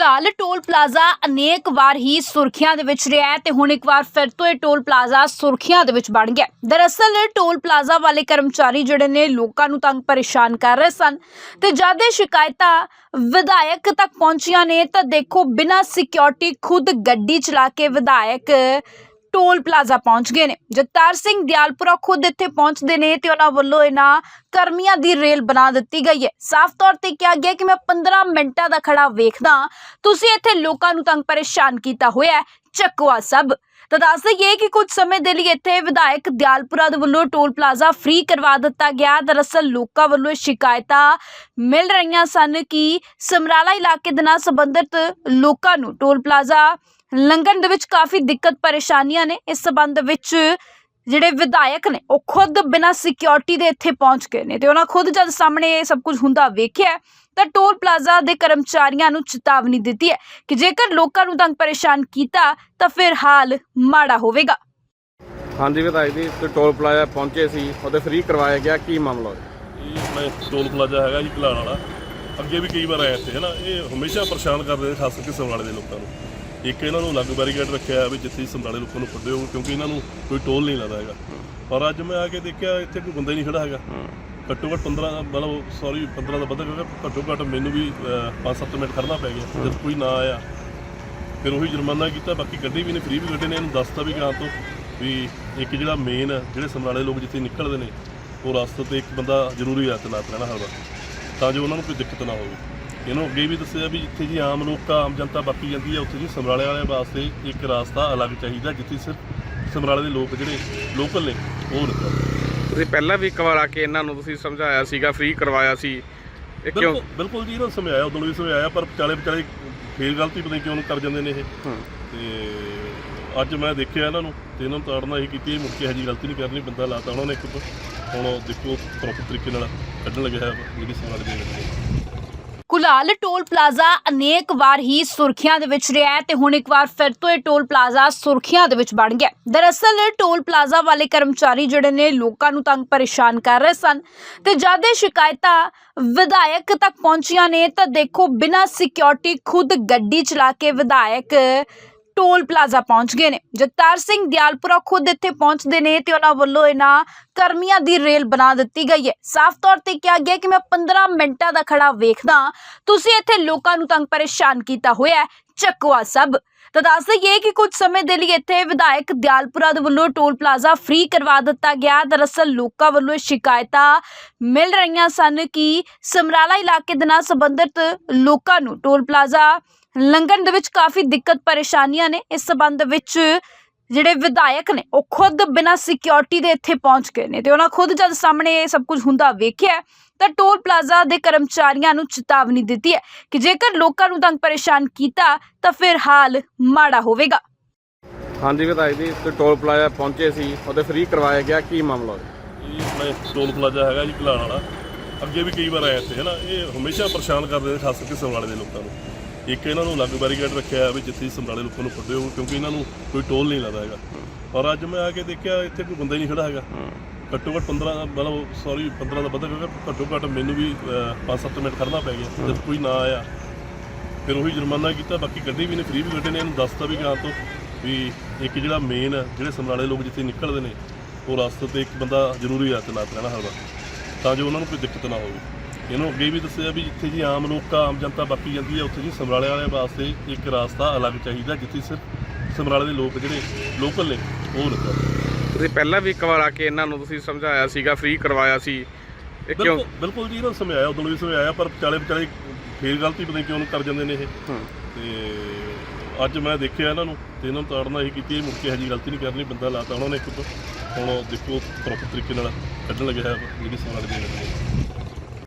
ਫਿਲਹਾਲ toll plaza ਅਨੇਕ ਵਾਰ ਹੀ ਸੁਰਖੀਆਂ ਦੇ ਵਿੱਚ ਰਿਹਾ ਤੇ ਹੁਣ ਇੱਕ ਵਾਰ ਫਿਰ ਤੋਂ ਇਹ ਟੋਲ ਪਲਾਜ਼ਾ ਸੁਰਖੀਆਂ ਦੇ ਵਿੱਚ ਬਣ ਗਿਆ ਦਰਅਸਲ ਟੋਲ ਪਲਾਜ਼ਾ ਵਾਲੇ ਕਰਮਚਾਰੀ ਜਿਹੜੇ ਨੇ ਲੋਕਾਂ ਨੂੰ ਤੰਗ ਪਰੇਸ਼ਾਨ ਕਰ ਰਹੇ ਸਨ ਤੇ ਜਦ ਇਹ ਸ਼ਿਕਾਇਤਾਂ ਵਿਧਾਇਕ ਤੱਕ ਪਹੁੰਚੀਆਂ ਨੇ ਤਾਂ ਦੇਖੋ ਬਿਨਾਂ ਸਿਕਿਉਰਿਟੀ ਖੁਦ ਗੱਡੀ ਚਲਾ ਕੇ ਵਿਧਾਇਕ ਟੋਲ ਪਲਾਜ਼ਾ ਪਹੁੰਚ ਗਏ ਨੇ। ਜਗਤਾਰ ਸਿੰਘ ਦਿਆਲਪੁਰਾ ਖੁਦ ਇੱਥੇ ਪਹੁੰਚਦੇ ਨੇ ਤੇ ਉਹਨਾਂ ਵੱਲੋਂ ਇਹਨਾਂ ਕਰਮੀਆਂ ਦੀ ਰੇਲ ਬਣਾ ਦਿੱਤੀ ਗਈ ਹੈ। ਸਾਫ਼ ਤੌਰ ਤੇ ਕਿਹਾ ਗਿਆ ਕਿ ਮੈਂ 15 ਮਿੰਟਾਂ ਦਾ ਖੜਾ ਵੇਖਦਾ ਤੁਸੀਂ ਇੱਥੇ ਲੋਕਾਂ ਨੂੰ ਤੰਗ ਪਰੇਸ਼ਾਨ ਕੀਤਾ ਹੋਇਆ ਚੱਕਵਾ ਸਭ। ਤਾਂ ਦੱਸ ਦਈਏ ਕਿ ਕੁਝ ਸਮੇਂ ਦੇ ਲਈ ਇੱਥੇ ਵਿਧਾਇਕ ਦਿਆਲਪੁਰਾ ਦੇ ਵੱਲੋਂ ਟੋਲ ਪਲਾਜ਼ਾ ਫ੍ਰੀ ਕਰਵਾ ਦਿੱਤਾ ਗਿਆ। ਦਰਅਸਲ ਲੋਕਾਂ ਵੱਲੋਂ ਸ਼ਿਕਾਇਤਾਂ ਮਿਲ ਰਹੀਆਂ ਸਨ ਕਿ ਸਮਰਾਲਾ ਇਲਾਕੇ ਦੇ ਨਾਲ ਸੰਬੰਧਿਤ ਲੋਕਾਂ ਨੂੰ ਟੋਲ ਪਲਾਜ਼ਾ ਲੰਘਣ ਦੇ ਵਿੱਚ ਕਾਫੀ ਦਿੱਕਤ ਪਰੇਸ਼ਾਨੀਆਂ ਨੇ ਇਸ ਸਬੰਧ ਵਿੱਚ ਜਿਹੜੇ ਵਿਧਾਇਕ ਨੇ ਉਹ ਖੁਦ ਬਿਨਾਂ ਸਿਕਿਉਰਿਟੀ ਦੇ ਇੱਥੇ ਪਹੁੰਚ ਗਏ ਨੇ ਤੇ ਉਹਨਾਂ ਖੁਦ ਜਦ ਸਾਹਮਣੇ ਇਹ ਸਭ ਕੁਝ ਹੁੰਦਾ ਵੇਖਿਆ ਤਾਂ ਟੋਲ ਪਲਾਜ਼ਾ ਦੇ ਕਰਮਚਾਰੀਆਂ ਨੂੰ ਚੇਤਾਵਨੀ ਦਿੱਤੀ ਹੈ ਕਿ ਜੇਕਰ ਲੋਕਾਂ ਨੂੰ ਤੰਗ ਪਰੇਸ਼ਾਨ ਕੀਤਾ ਤਾਂ ਫਿਰ ਹਾਲ ਮਾੜਾ ਹੋਵੇਗਾ। ਹਾਂਜੀ ਵਿਧਾਇਕ ਜੀ ਤੇ ਟੋਲ ਪਲਾਜ਼ਾ ਪਹੁੰਚੇ ਸੀ ਉਹਦੇ ਫ੍ਰੀ ਕਰਵਾਇਆ ਗਿਆ ਕੀ ਮਾਮਲਾ ਹੋਇਆ? ਇਹ ਟੋਲ ਪਲਾਜ਼ਾ ਹੈਗਾ ਜੀ ਘਲਾਣ ਵਾਲਾ। ਅੱਗੇ ਵੀ ਕਈ ਵਾਰ ਆਏ ਇੱਥੇ ਹੈ ਨਾ ਇਹ ਹਮੇਸ਼ਾ ਪਰੇਸ਼ਾਨ ਕਰਦੇ ਨੇ ਖਾਸ ਕਰਕੇ ਸਮਰਾਲੇ ਦੇ ਲੋਕਾਂ ਨੂੰ। ਇੱਕ ਇਹਨਾਂ ਨੂੰ ਅਲੱਗ ਬੈਰੀਕੇਡ ਰੱਖਿਆ ਵੀ ਜਿੱਥੇ ਸਮਰਾਲੇ ਲੋਕਾਂ ਨੂੰ ਕੱਢਿਓ ਕਿਉਂਕਿ ਇਹਨਾਂ ਨੂੰ ਕੋਈ ਟੋਲ ਨਹੀਂ ਲੱਗਦਾ ਹੈਗਾ। ਪਰ ਅੱਜ ਮੈਂ ਆ ਕੇ ਦੇਖਿਆ, ਇੱਥੇ ਕੋਈ ਬੰਦਾ ਹੀ ਨਹੀਂ ਖੜਾ ਹੈਗਾ। ਘੱਟੋ ਘੱਟ 15 ਮਤਲਬ ਸੌਰੀ 15 ਦਾ ਵੱਧ ਕਿਉਂਕਿ ਘੱਟੋ ਘੱਟ ਮੈਨੂੰ ਵੀ 5-7 ਮਿੰਟ ਖੜਨਾ ਪੈ ਗਿਆ, ਜਦ ਕੋਈ ਨਾ ਆਇਆ। ਫਿਰ ਉਹੀ ਜੁਰਮਾਨਾ ਕੀਤਾ, ਬਾਕੀ ਗੱਡੀ ਵੀ ਨੇ ਫ੍ਰੀ ਵੀ ਗੱਡੀ ਨੇ, ਇਹਨੂੰ ਦੱਸਤਾ ਵੀ ਗਾਂ ਤੋਂ ਵੀ ਇੱਕ ਜਿਹੜਾ ਮੇਨ ਜਿਹੜੇ ਸਮਰਾਲੇ ਲੋਕ ਜਿੱਥੇ ਨਿਕਲਦੇ ਨੇ, ਉਹ ਰਸਤੇ ਤੇ ਇੱਕ ਬੰਦਾ ਜ਼ਰੂਰੀ ਆ ਤਨਾਤ ਰਹਿਣਾ ਹਰਦਾ ਤਾਂ ਜੋ ਉਹਨਾਂ ਨੂੰ ਕੋਈ ਦਿੱਕਤ ਨਾ ਹੋਵੇ। ਇਹਨੂੰ ਅੱਗੇ ਵੀ ਦੱਸਿਆ ਵੀ ਜਿੱਥੇ ਜੀ ਆਮ ਲੋਕ ਆਮ ਜਨਤਾ ਬਾਕੀ ਜਾਂਦੀ ਹੈ ਉੱਥੇ ਜੀ ਸਮਰਾਲੇ ਵਾਲਿਆਂ ਵਾਸਤੇ ਇੱਕ ਰਸਤਾ ਅਲੱਗ ਚਾਹੀਦਾ ਜਿੱਥੇ ਸਿਰਫ ਸਮਰਾਲੇ ਦੇ ਲੋਕ ਜਿਹੜੇ ਲੋਕਲ ਨੇ ਉਹ ਨਿਕਲਣ ਤੁਸੀਂ ਪਹਿਲਾਂ ਵੀ ਇੱਕ ਵਾਰ ਆ ਕੇ ਇਹਨਾਂ ਨੂੰ ਤੁਸੀਂ ਸਮਝਾਇਆ ਸੀਗਾ ਫ੍ਰੀ ਕਰਵਾਇਆ ਸੀ। ਇਹ ਕਿਉਂ? ਬਿਲਕੁਲ ਬਿਲਕੁਲ ਜੀ ਇਹਨਾਂ ਨੂੰ ਸਮਝਾਇਆ ਉਦੋਂ ਵੀ ਸਮਝਾਇਆ ਪਰ ਵਿਚਾਲੇ ਵਿਚਾਲੇ ਫੇਰ ਗਲਤੀ ਪਤਾ ਨਹੀਂ ਕਿਉਂ ਕਰ ਜਾਂਦੇ ਨੇ ਇਹ। ਤੇ ਅੱਜ ਮੈਂ ਦੇਖਿਆ ਇਹਨਾਂ ਨੂੰ ਤੇ ਇਹਨਾਂ ਨੂੰ ਤਾੜਨਾ ਹੀ ਕੀਤੀ ਇਹ ਮੁੜ ਕੇ ਹਜੀ ਗਲਤੀ ਨਹੀਂ ਕਰਨੀ ਬੰਦਾ ਲਾਤਾ ਉਹਨਾਂ ਨੇ ਇੱਕ ਹੁਣ ਦੇਖੋ ਪ੍ਰੋਪਰ ਤਰੀਕੇ ਨਾਲ ਕੱਢਣ ਲੱਗਿਆ ਹੈ ਜਿਹੜੀ ਸਵਾਲ ਦੇ ਵਿੱਚ। ਫਿਲਹਾਲ ਟੋਲ ਪਲਾਜ਼ਾ ਅਨੇਕ ਵਾਰ ਹੀ ਸੁਰਖੀਆਂ ਦੇ ਵਿੱਚ ਰਿਹਾ ਹੈ ਤੇ ਹੁਣ ਇੱਕ ਵਾਰ ਫਿਰ ਤੋਂ ਇਹ ਟੋਲ ਪਲਾਜ਼ਾ ਸੁਰਖੀਆਂ ਦੇ ਵਿੱਚ ਬਣ ਗਿਆ ਦਰਅਸਲ, ਟੋਲ ਪਲਾਜ਼ਾ ਵਾਲੇ ਕਰਮਚਾਰੀ ਜਿਹੜੇ ਨੇ ਲੋਕਾਂ ਨੂੰ ਤੰਗ ਪਰੇਸ਼ਾਨ ਕਰ ਰਹੇ ਸਨ ਤੇ ਜਦ ਇਹ ਸ਼ਿਕਾਇਤਾਂ ਵਿਧਾਇਕ ਤੱਕ ਪਹੁੰਚੀਆਂ ਨੇ ਤਾਂ ਦੇਖੋ, ਬਿਨਾਂ ਸਿਕਿਉਰਿਟੀ ਖੁਦ ਗੱਡੀ ਚਲਾ ਕੇ ਵਿਧਾਇਕ ਟੋਲ ਪਲਾਜ਼ਾ ਪਹੁੰਚ ਗਏ ਨੇ। ਜਗਤਾਰ ਸਿੰਘ ਦਿਆਲਪੁਰਾ ਖੁਦ ਇੱਥੇ ਪਹੁੰਚਦੇ ਨੇ ਤੇ ਉਹਨਾਂ ਵੱਲੋਂ ਇਹਨਾਂ ਕਰਮੀਆਂ ਦੀ ਰੇਲ ਬਣਾ ਦਿੱਤੀ ਗਈ ਹੈ। ਸਾਫ਼ ਤੌਰ ਤੇ ਕਿਹਾ ਗਿਆ ਕਿ ਮੈਂ 15 ਮਿੰਟਾਂ ਦਾ ਖੜਾ ਵੇਖਦਾ ਤੁਸੀਂ ਇੱਥੇ ਲੋਕਾਂ ਨੂੰ ਤੰਗ ਪਰੇਸ਼ਾਨ ਕੀਤਾ ਹੋਇਆ ਚੱਕਵਾ ਸਭ। ਤਾਂ ਦੱਸ ਦਈਏ ਕਿ ਕੁਝ ਸਮੇਂ ਦੇ ਲਈ ਇੱਥੇ ਵਿਧਾਇਕ ਦਿਆਲਪੁਰਾ ਦੇ ਵੱਲੋਂ ਟੋਲ ਪਲਾਜ਼ਾ ਫ੍ਰੀ ਕਰਵਾ ਦਿੱਤਾ ਗਿਆ। ਦਰਅਸਲ ਲੋਕਾਂ ਵੱਲੋਂ ਸ਼ਿਕਾਇਤਾਂ ਮਿਲ ਰਹੀਆਂ ਸਨ ਕਿ ਸਮਰਾਲਾ ਇਲਾਕੇ ਦੇ ਨਾਲ ਸੰਬੰਧਿਤ ਲੋਕਾਂ ਨੂੰ ਟੋਲ ਪਲਾਜ਼ਾ ਲੰਘਣ ਦੇ ਵਿੱਚ ਕਾਫੀ ਦਿੱਕਤ ਪਰੇਸ਼ਾਨੀਆਂ ਨੇ। ਇਸ ਸਬੰਧ ਵਿੱਚ ਜਿਹੜੇ ਵਿਧਾਇਕ ਨੇ ਉਹ ਖੁਦ ਬਿਨਾਂ ਸਿਕਿਉਰਿਟੀ ਦੇ ਇੱਥੇ ਪਹੁੰਚ ਗਏ ਨੇ ਤੇ ਉਹਨਾਂ ਖੁਦ ਜਦ ਸਾਹਮਣੇ ਇਹ ਸਭ ਕੁਝ ਹੁੰਦਾ ਵੇਖਿਆ ਤਾਂ ਟੋਲ ਪਲਾਜ਼ਾ ਦੇ ਕਰਮਚਾਰੀਆਂ ਨੂੰ ਚੇਤਾਵਨੀ ਦਿੱਤੀ ਹੈ ਕਿ ਜੇਕਰ ਲੋਕਾਂ ਨੂੰ ਤੰਗ ਪਰੇਸ਼ਾਨ ਕੀਤਾ ਤਾਂ ਫਿਰ ਹਾਲ ਮਾੜਾ ਹੋਵੇਗਾ। ਹਾਂਜੀ ਵਿਧਾਇਕ ਜੀ ਤੇ ਟੋਲ ਪਲਾਜ਼ਾ ਪਹੁੰਚੇ ਸੀ ਉਹਦੇ ਫ੍ਰੀ ਕਰਵਾਇਆ ਗਿਆ ਕੀ ਮਾਮਲਾ ਇਹ ਆਪਣਾ ਟੋਲ ਪਲਾਜ਼ਾ ਹੈਗਾ ਜੀ ਘਲਾਣ ਵਾਲਾ। ਅੱਗੇ ਵੀ ਕਈ ਵਾਰ ਆਏ ਇੱਥੇ ਹੈ ਨਾ ਇਹ ਹਮੇਸ਼ਾ ਪਰੇਸ਼ਾਨ ਕਰਦੇ ਨੇ ਖਾਸ ਕਰਕੇ ਸਮਰਾਲੇ ਦੇ ਲੋਕਾਂ ਨੂੰ। ਇੱਕ ਇਹਨਾਂ ਨੂੰ ਅਲੱਗ ਬੈਰੀਕੇਡ ਰੱਖਿਆ ਵੀ ਜਿੱਥੇ ਸਮਰਾਲੇ ਲੋਕਾਂ ਨੂੰ ਕੱਢਿਓ ਕਿਉਂਕਿ ਇਹਨਾਂ ਨੂੰ ਕੋਈ ਟੋਲ ਨਹੀਂ ਲੱਗਦਾ ਹੈਗਾ। ਪਰ ਅੱਜ ਮੈਂ ਆ ਕੇ ਦੇਖਿਆ, ਇੱਥੇ ਕੋਈ ਬੰਦਾ ਹੀ ਨਹੀਂ ਖੜਾ ਹੈਗਾ। ਘੱਟੋ ਘੱਟ 15 ਮਤਲਬ ਸੌਰੀ 15 ਦਾ ਵੱਧ ਕਿਉਂਕਿ ਘੱਟੋ ਘੱਟ ਮੈਨੂੰ ਵੀ 5-7 ਮਿੰਟ ਖੜਨਾ ਪੈ ਗਿਆ, ਜਦ ਕੋਈ ਨਾ ਆਇਆ। ਫਿਰ ਉਹੀ ਜੁਰਮਾਨਾ ਕੀਤਾ, ਬਾਕੀ ਗੱਡੀ ਵੀ ਨੇ ਫ੍ਰੀ ਵੀ ਗੱਡੀ ਨੇ, ਇਹਨੂੰ ਦੱਸਤਾ ਵੀ ਗਾਂ ਤੋਂ ਵੀ ਇੱਕ ਜਿਹੜਾ ਮੇਨ ਜਿਹੜੇ ਸਮਰਾਲੇ ਲੋਕ ਜਿੱਥੇ ਨਿਕਲਦੇ ਨੇ, ਉਹ ਰਸਤੇ ਤੇ ਇੱਕ ਬੰਦਾ ਜ਼ਰੂਰੀ ਆ ਤਨਾਤ ਰਹਿਣਾ ਹਰਦਾ ਤਾਂ ਜੋ ਉਹਨਾਂ ਨੂੰ ਕੋਈ ਦਿੱਕਤ ਨਾ ਹੋਵੇ। ਇਹਨੂੰ ਅੱਗੇ ਵੀ ਦੱਸਿਆ ਵੀ ਜਿੱਥੇ ਜੀ ਆਮ ਲੋਕ ਆਮ ਜਨਤਾ ਬਾਕੀ ਜਾਂਦੀ ਹੈ ਉੱਥੇ ਜੀ ਸਮਰਾਲੇ ਵਾਲਿਆਂ ਵਾਸਤੇ ਇੱਕ ਰਸਤਾ ਅਲੱਗ ਚਾਹੀਦਾ ਜਿੱਥੇ ਸਿਰਫ ਸਮਰਾਲੇ ਦੇ ਲੋਕ ਜਿਹੜੇ ਲੋਕਲ ਨੇ ਉਹ ਨਿਕਲਣ ਤੁਸੀਂ ਪਹਿਲਾਂ ਵੀ ਇੱਕ ਵਾਰ ਆ ਕੇ ਇਹਨਾਂ ਨੂੰ ਤੁਸੀਂ ਸਮਝਾਇਆ ਸੀਗਾ ਫ੍ਰੀ ਕਰਵਾਇਆ ਸੀ। ਇਹ ਕਿਉਂ? ਬਿਲਕੁਲ ਬਿਲਕੁਲ ਜੀ ਇਹਨਾਂ ਨੂੰ ਸਮਝਾਇਆ ਉਦੋਂ ਵੀ ਸਮਝਾਇਆ ਪਰ ਵਿਚਾਲੇ ਵਿਚਾਲੇ ਫੇਰ ਗਲਤੀ ਪਤਾ ਨਹੀਂ ਕਿਉਂ ਕਰ ਜਾਂਦੇ ਨੇ ਇਹ। ਹੂੰ। ਤੇ ਅੱਜ ਮੈਂ ਦੇਖਿਆ ਇਹਨਾਂ ਨੂੰ ਤੇ ਇਹਨਾਂ ਨੂੰ ਤਾੜਨਾ ਹੀ ਕੀਤੀ ਇਹ ਮੁੜ ਕੇ ਹਜੀ ਗਲਤੀ ਨਹੀਂ ਕਰਨੀ ਬੰਦਾ ਲਾਤਾ ਉਹਨਾਂ ਨੇ ਇੱਕ ਹੁਣ ਦੇਖੋ ਪ੍ਰੋਪਰ ਤਰੀਕੇ ਨਾਲ ਕੱਢਣ ਲੱਗਿਆ ਹੈ ਜਿਹੜੀ ਸਵਾਲ ਦੇ ਵਿੱਚ